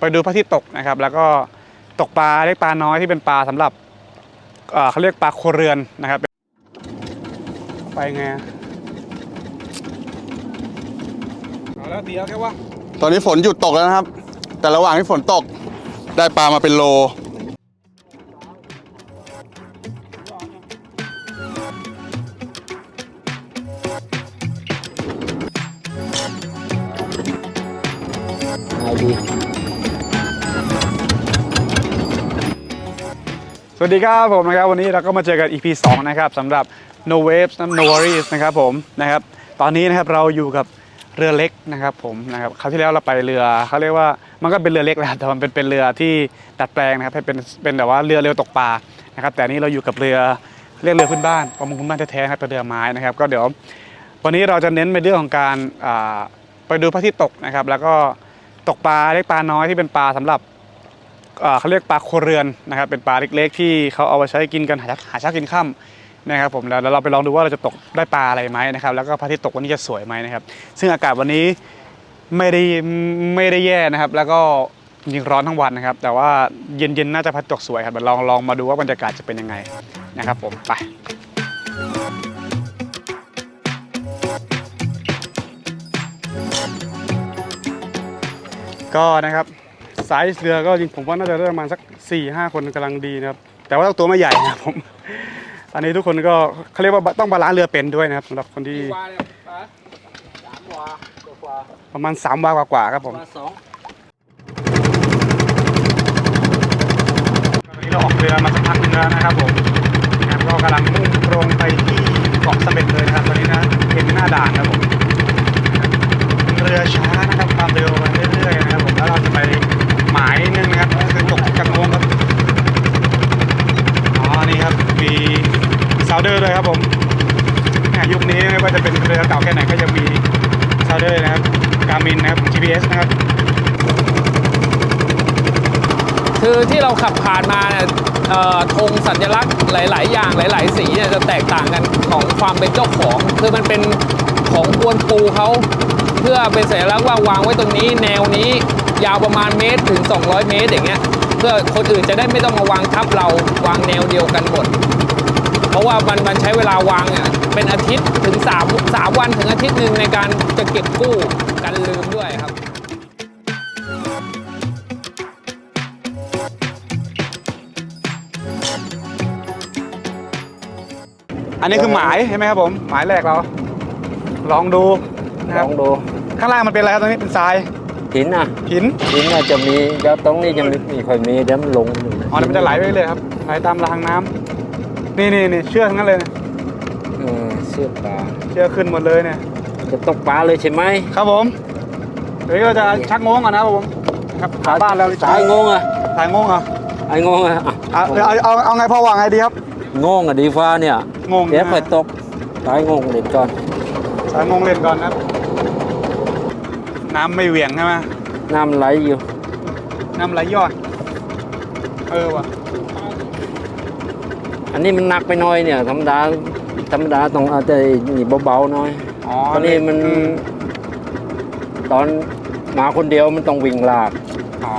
ไปดูพระอาทิตย์ตกนะครับ แล้วก็ตกปลาเล็กปลาน้อยที่เป็นปลาสำหรับเขาเรียกปลาโครเรือนนะครับ ไปไงเอาแล้วตีเอาแค่ว่า ตอนนี้ฝนหยุดตกแล้วนะครับ แต่ระหว่างที่ฝนตกได้ปลามาเป็นโล สวัสดีครับผมนะครับวันนี้เราก็มาเจอกัน EP 2 นะครับสำหรับ No Waves No Worries นะครับผมนะครับตอนนี้นะครับเราอยู่กับเรือเล็กนะครับผมนะครับคราวที่แล้วเราไปเรือเขาเรียกว่ามันก็เป็นเรือเล็กแหละแต่มันเป็นเป็นเรือที่ดัดแปลงนะครับให้เป็นเป็นแบบว่าเรือเรือตกปลานะครับแต่อันนี้เราอยู่กับเรือเรียกเรือพื้นบ้านประมงพื้นบ้านแท้ๆครับเป็นเรือไม้นะครับก็เดี๋ยว วันนี้เราจะเน้นในเรื่องของการอ่าไปดูพระอาทิตย์ตกนะครับแล้วก็ตกปลาเรียกปลาน้อยที่เป็นปลาสำหรับ เขาเรียกปลาโคเรือนนะครับเป็นปลาเล็กๆ ที่เขาเอาไปใช้กินกันหาชาหาเช้ากินค่ำนะครับผมแล้วเราไปลองดูว่าเราจะตกได้ปลาอะไรไหมนะครับแล้วก็พระอาทิตย์ตกวันนี้จะสวยไหมนะครับซึ่งอากาศวันนี้ไม่ได้ไม่ได้แย่นะครับ แล้วก็ยิงร้อนทั้งวันนะครับ แต่ว่าเย็นๆน่าจะพระอาทิตย์ตกสวยครับลองลองมาดูว่าบรรยากาศจะเป็นยังไงนะครับผมไปก็นะครับ ไซส์เรือก็จริงผมว่าน่าจะได้ประมาณสัก4ี่ห้าคนกำลังดีนะครับ แต่ว่าตัวไม่ใหญ่นะครับผมอันนี้ทุกคนก็เขาเรียกว่าต้องบาลานซ์เรือเป็นด้วยนะครับสำหรับคนที่วาเนี่ยปลาสามวาตัววาประมาณ3วากว่าๆครับผมวาสองตอนนี้เราออกเรือมาสักพักหนึงแล้วนะครับผมนะครับก็กำลังมุ่งตรงไปที่เกาะเสม็ดเลยนะครับตอนนี้นะเห็นหน้าด่านครับผม เรือช้านะครับความเร็วมาเรื่อยๆนะครับผมแล้วเราจะไป หมายหนึงนะครับก็คือตกกระโงงครับอ๋อนี่ครับมีซาวเดอร์ด้วยครับผมเนี่ยยุคนี้ไม่ว่าจะเป็นเรือเก่าแค่ไหนก็ยังมีซาวเดอร์นะครับการมินนะครับ GPS นะครับ คือที่เราขับผ่านมาเนี่ยธงสัญลักษณ์หลาย ๆ อย่างหลาย ๆ สีเนี่ยจะแตกต่างกันของความเป็นเจ้าของ คือมันเป็นของกวนปูเขาเพื่อเป็นสัญลักษณ์ว่าวางไว้ตรงนี้แนวนี้ ยาวประมาณเมตรถึง 200 เมตรอย่างเงี้ยเพื่อคนอื่นจะได้ไม่ต้องมาวางทับเราวางแนวเดียวกันหมด เพราะว่ามันมันใช้เวลาวางอะเป็นอาทิตย์ถึง3 3วันถึงอาทิตย์หนึ่งในการจะเก็บกู้กันลืมด้วยครับอันนี้คือหมายใช่ไหมครับผมหมายแรกเรา ลองดูนะคลรับองดูข้างล่างมันเป็นอะไรครับตรงนี้เป็นทราย หินอะหินหินอาจจะมีแล้วตรงนี้จะไม่มีค่อยมีเดี๋ยวมันลงอยู่อ๋อเดี๋ยวมันจะไหลไปเลยครับไหลตามรางน้ำนี่นี่นี่เชือกทั้งนั้นเลยนะเออเสื้อปลาเชือกขึ้นหมดเลยเนี่ยจะตกปลาเลยใช่ไหมครับผมเดี๋ยวเราจะชักโงงก่อนนะครับผมครับหาบ้านแล้วสายงงอะสายโงงเหรอไอ้งงอะอะเอาเอาเอาเอาไงพ่อวางไงดีครับ งงอะดีฟ้าเนี่ยงงเดี๋ยวนะค่อยตกสายงงเด็ดก่อนสายโงงเล่นก่อนนะครับ น้ำไม่เหวี่ยงใช่ไหมน้ำไหลอยู่ น้ำไหลยอด เออว่ะอันนี้มันหนักไปหน่อยเนี่ย ธรรมดา ธรรมดาต้องเอาแต่นี่เบาๆหน่อย อ๋อตอนนี้มัน อืตอนมาคนเดียวมันต้องวิ่งลาก อ๋อ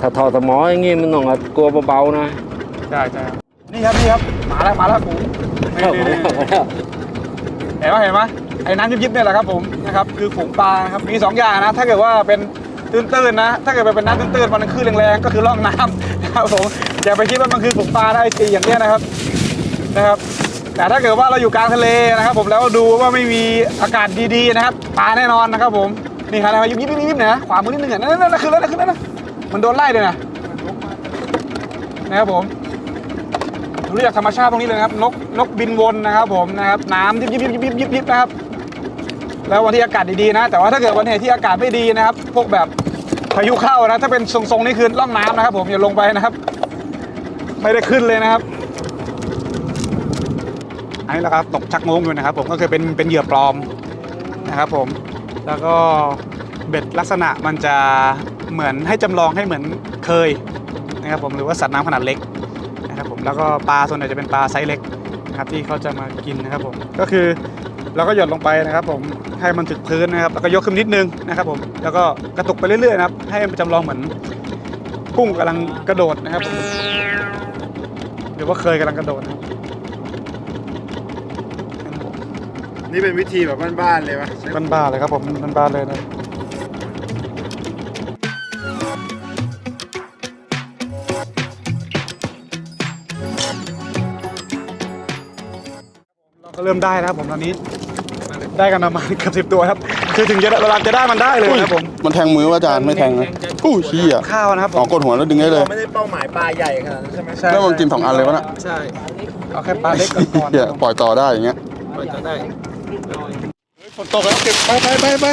ถ้าทอสมออย่างงี้มันต้องเอากลัวเบาๆนะใช่ใช่นี่ครับนี่ครับ มาแล้วมาแล้วฝูงนี่เข้านี่มานี่แล้วมาแล้วเห็นไหมเห็นไหม ไอ้น้ำยิบๆเนี่ยแหละครับผมนะครับคือฝูงปลาครับมีสองอย่างนะ ถ้าเกิดว่าเป็นตื้นๆนะ ถ้าเกิดเป็นน้ำตื้นๆมันคลื่นแรงๆก็คือร่องน้ำนะครับผมอย่าไปคิดว่ามันคือฝูงปลาไอ้ตีอย่างเนี้ยนะครับนะครับแต่ถ้าเกิดว่าเราอยู่กลางทะเลนะครับ ผมแล้วดูว่าไม่มีอากาศดีๆนะครับปลาแน่นอนนะครับ ผมนี่ครับยิบยิบยิบยิบนะขวามือนิดนึงอะนั่นนั่นนั่นคือแล้วนั่นคือแล้วนะมันโดนไล่เลยนะนะครับผมดูจากธรรมชาติตรงนี้เลยครับนกนกบินวนนะครับ ผมนะครับน้ำยิบยิบยิบยิบยิบยิบนะครับ แล้ววันที่อากาศดีๆนะ แต่ว่าถ้าเกิดวันไหนที่อากาศไม่ดีนะครับ พวกแบบพายุเข้านะ ถ้าเป็นทรงๆนี่คือล่องน้ำนะครับ ผมอย่าลงไปนะครับ ไม่ได้ขึ้นเลยนะครับอันนี้แหละครับตกชักงงอยู่นะครับ ผมก็คือเป็นเป็นเหยื่อปลอมนะครับ ผมแล้วก็เบ็ดลักษณะมันจะเหมือนให้จำลองให้เหมือนเคยนะครับ ผมหรือว่าสัตว์น้ำขนาดเล็กนะครับ ผมแล้วก็ปลาส่วนใหญ่จะเป็นปลาไซส์เล็กนะครับที่เขาจะมากินนะครับ ผมก็คือ แล้วก็หย่อนลงไปนะครับ ผมให้มันถึงพื้นนะครับ แล้วก็ยกขึ้นนิดนึงนะครับผมแล้วก็กระตุกไปเรื่อยๆนะครับ ให้มันจำลองเหมือนกุ้งกำลังกระโดดนะครับผมหรือว่าเคยกำลังกระโดดนะครับนี่เป็นวิธีแบบบ้านๆเลยปะใช้บ้านๆเลยครับผมบ้านๆเลยนะเราก็เริ่มได้นะครับผมตอนนี้ ได้กันประมาณเกือบสิบตัวครับ คือถึงจะเวลาจะได้มันได้เลยนะครับผม มันแทงมือว่าอาจารย์ไม่แทงนะอู้ชี้อะข้าวนะครับผอ๋อมกดหัวแล้วดึงได้เลยเราไม่ได้เป้าหมายปลาใหญ่ขนาดนั้นใช่ไหมใช่แล้วมันกินสองอันเลยวะน่ะใช่เอาแค่ปลาเล็กก่อนเหี้ยปล่อยต่อได้อย่างเงี้ยจะได้ฝนตกแล้วเก็บไปไปไปไป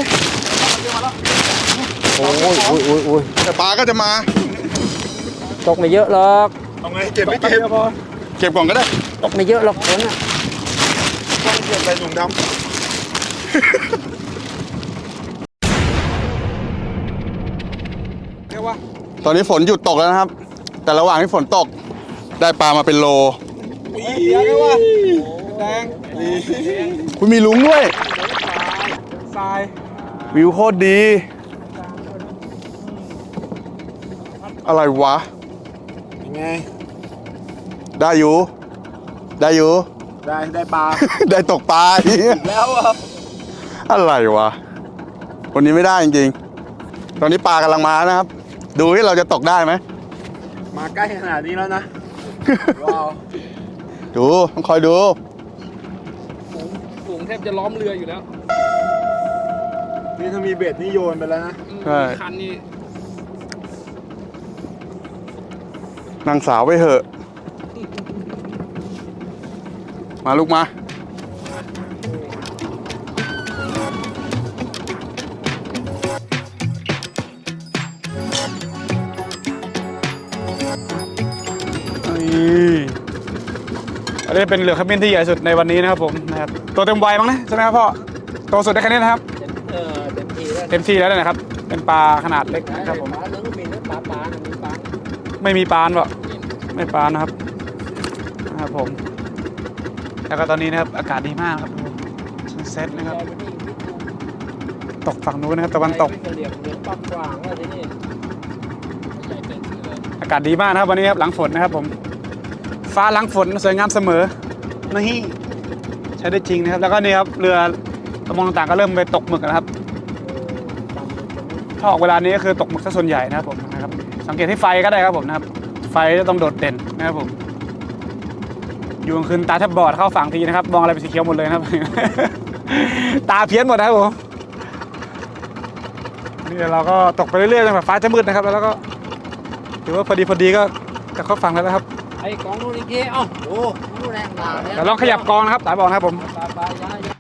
โอ้ยโอ้ยโอ้ยโอ้ยแต่ปลาก็จะมา ตกไม่เยอะหรอกเอาไงเก็บไม่เก็บพอเก็บก่อนก็ได้ ตกไม่เยอะหรอกฝนอะต้องเก็บใส่ถุงด เรียกว่าตอนนี้ฝนหยุดตกแล้วนะครับ แต่ระหว่างที่ฝนตกได้ปลามาเป็นโลเสียกันว่าแดงคุณมีลุงด้วย ทรายวิวโคตรดี อะไรวะำยังไง ได้อยู่ ได้อยู่ ได้ได้ปลา ได้ตกปลาอีก แล้วอะ อะไรวะ วันนี้ไม่ได้จริงๆ ตอนนี้ปลากำลังมานะครับ ดูที่เราจะตกได้ไหม มาใกล้ขนาดนี้แล้วนะ ว้าวดูต้องคอยดู ฝูงแทบจะล้อมเรืออยู่แล้วนี่ถ้ามีเบ็ดนี่โยนไปแล้วนะใช่คันนี้นางสาวไปเหอะ มาลูกมา อันนี้เป็นเรือขมิ้นที่ใหญ่สุดในวันนี้นะครับผมนะครับตัวเต็มวัยมั้งนะใช่ไหมครับพ่อโตสุดได้แค่นี้นะครับเออเต็มที่แล้วเต็มที่แล้วนะครับ เป็นปลาขนาดเล็กนะครับผมปลาเนื้อมีเนื้อปลาปลานะมีปลาไม่มีปานเปล่าไม่ปานนะครับนะครับผมแล้วก็ตอนนี้นะครับอากาศดีมากครับเซตนะครับ ตกฝั่งนู้นนะครับตะวันตกเหลี่ยมเหลี่ยมปักกว้างว่าที่นี่อากาศดีมากนะครับวันนี้ครับหลังฝนนะครับผม ฟ้าหลังฝนสวยงามเสมอนี่ใช้ได้จริงนะครับ แล้วก็นี่ครับเรือประมงต่างๆก็เริ่มไปตกหมึกแล้วครับถ้าออกเวลานี้ก็คือตกหมึกซะส่วนใหญ่นะครับผมนะครับ สังเกตที่ไฟก็ได้ครับผมนะครับ ไฟจะต้องโดดเด่นนะครับผม อยู่กลางคืนตาแทบบอดเข้าฝั่งทีนะครับ มองอะไรเป็นสีเขียวหมดเลยนะครับ ตาเพี้ยนหมดนะครับผมนี่เราก็ตกไปเรื่อยๆจนกว่าฟ้าจะมืดนะครับ แล้วก็ถือว่าพอดีพอดีก็จะเข้าฝั่งแล้วนะครับ ไอ้กองนู้นอีกทีเอ้าโอ้นู่นแรงหนาเนี่ยเดี๋ยวลองขยับกองนะครับสายบอกนะครับผมปลาปลาย้าย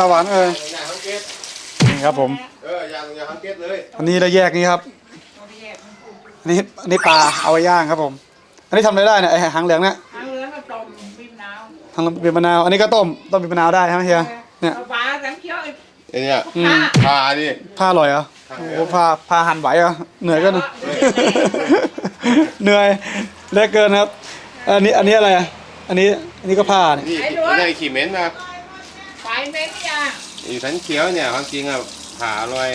ตาหวานเออนี่ครับผม เอออย่างอย่างฮังเก็ตเลยอันนี้เราแยกนี้ครับ อันนี้อันนี้ปลาเอาไว้ย่างครับผม อันนี้ทำอะไรได้เนี่ยไอหางเหลืองเนี่ยทางเรือก็ต้มบิมนาวทางเป็นมะนาว อันนี้ก็ต้มต้มเป็นมะนาวได้ใช่ไหมเฮียเนี่ยเอาปลาสังเคียวอีกไอเนี่ยอืมปลาดิผ้าอร่อยเหรอโอ้โหผ้าผ้าหั่นไหวเหรอเหนื่อยก็เหนื่อย เหนื่อยเหลือเกินครับ อันนี้อันนี้อะไรอะอันนี้อันนี้ก็ผ้าเนี่ยนี่ไม่ใช่ขี่เหม็นนะ ไฟเม็ดยังอีสันเขียวเนี่ยความจริงอะผ่าอร่อย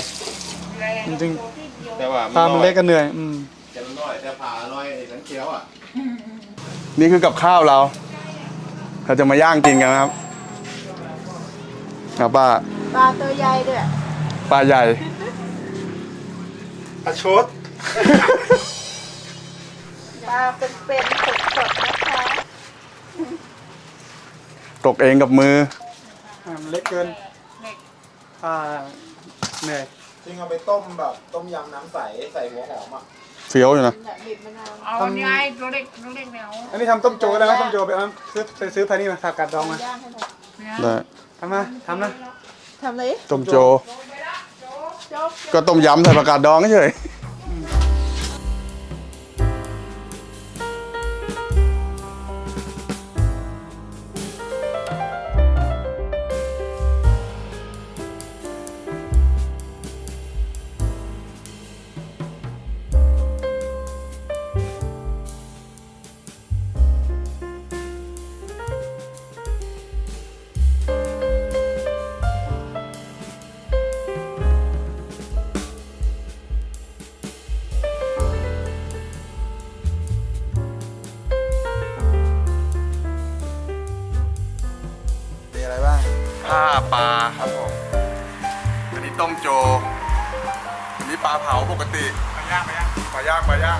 แรงจริงแต่ว่าๆผ้ามันเล็กก็เหนื่อยอืมแต่มันน้อยแต่ผ่าอร่อยไอ้สันเขียวอะ นี่คือกับข้าวเรา เราจะมาย่างกินกันนะครับครับป้าปลาตัวใหญ่ด้วยปลาใหญ่ ประชด ปลาเป็นเป็นสดสดๆนะคะตกเองกับมือ อ่ามันเล็กเกินผ้าเหนื่อยจริงเอาไปต้มแบบ ต้มยำน้ำใสใส่หัวหอมอะเฟี้ยวอยู่นะ แบบบีบมะนาวเอาอันนี้ไอ้ตัวเล็กตัวเล็กแนวอันนี้ทำต้มโจได้ไหมต้มโจไปเอาซื้อไปซื้อพานี่มาผักกาดดองมาย่างให้หน่อยได้ ทำมาทำนะ ทำอะไรต้มโจโจ๊กก็ต้มยำใส่ผักกาดดองเฉย ปลาครับผม อันนี้ต้มโจ อันนี้ปลาเผาปกติ ปลาย่างปลาย่างปลาย่างปลาย่าง